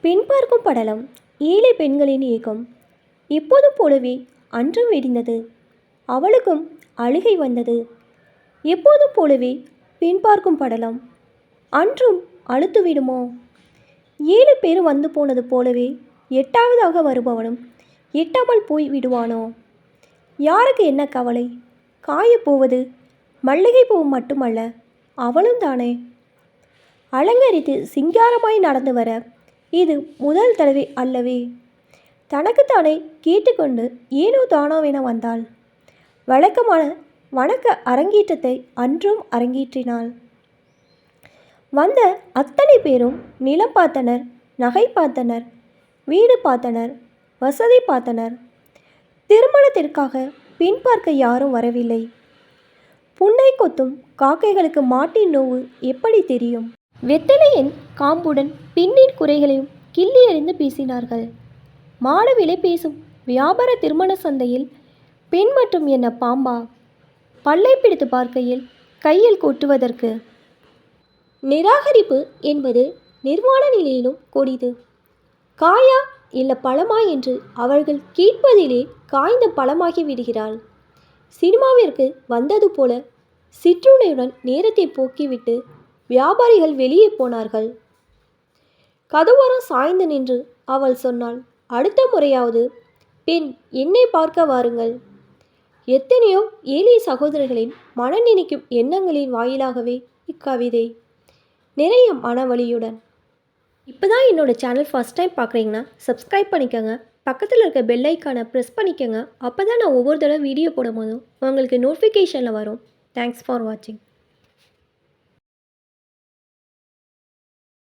பெண் பார்க்கும் படலம் ஏழை பெண்களின் ஏக்கம். எப்போதும் போலவே அன்றும் வெடிந்தது. அவளுக்கும் அழுகை வந்தது. எப்போதும் போலவே பெண் பார்க்கும் படலம் அன்றும் அழுத்து விடுமோ? ஏழு பேர் வந்து போனது போலவே எட்டாவதாக வருபவனும் எட்டாமல் போய் விடுவானோ? யாருக்கு என்ன கவலை? காயப்போவது மல்லிகை பூ மட்டுமல்ல அவளும் தானே. அலங்கரித்து சிங்காரமாய் நடந்து வர இது முதல் தடவை அல்லவே. தனக்குத்தானே கேட்டுக்கொண்டு ஏனோ தானோவென வந்தாள். வழக்கமான வணக்க அரங்கேற்றத்தை அன்றும் அரங்கேற்றினாள். வந்த அத்தனை பேரும் நிலம் பார்த்தனர் நகை பார்த்தனர் வீடு பார்த்தனர் வசதி பார்த்தனர். திருமணத்திற்காக பின்பார்க்க யாரும் வரவில்லை. புன்னை கொத்தும் காக்கைகளுக்கு மாட்டின் நோவு எப்படி தெரியும்? வெத்தலையின் காம்புடன் பின்னின் குறைகளையும் கிள்ளி எறிந்து பேசினார்கள். மாட விலை பேசும் வியாபார திருமண சந்தையில் பெண் மற்றும் என்ன பாம்பா பல்லை பிடித்து பார்க்கையில் கையில் கொட்டுவதற்கு. நிராகரிப்பு என்பது நிர்வாண நிலையிலும் கொடிது. காயா இல்லை பழமா என்று அவர்கள் கேட்பதிலே காய்ந்த பழமாகி விடுகிறாள். சினிமாவிற்கு வந்தது போல சிற்றுணையுடன் நேரத்தை போக்கிவிட்டு வியாபாரிகள் வெளியே போனார்கள். கதவோரம் சாய்ந்து நின்று அவள் சொன்னாள் அடுத்த முறையாவது பெண் என்னை பார்க்க வாருங்கள். எத்தனையோ ஏழை சகோதரர்களின் மன நினைக்கும் எண்ணங்களின் வாயிலாகவே இக்கவிதை நிறைய மனவழியுடன் இப்போ தான் என்னோடய சேனல் ஃபஸ்ட் டைம் பார்க்குறீங்கன்னா சப்ஸ்கிரைப் பண்ணிக்கோங்க. பக்கத்தில் இருக்க பெல் ஐக்கானை ப்ரெஸ் பண்ணிக்கோங்க. அப்போ தான் நான் ஒவ்வொரு தடவை வீடியோ போடும்போதும் உங்களுக்கு நோட்டிஃபிகேஷனில் வரும். தேங்க்ஸ் ஃபார் வாட்சிங்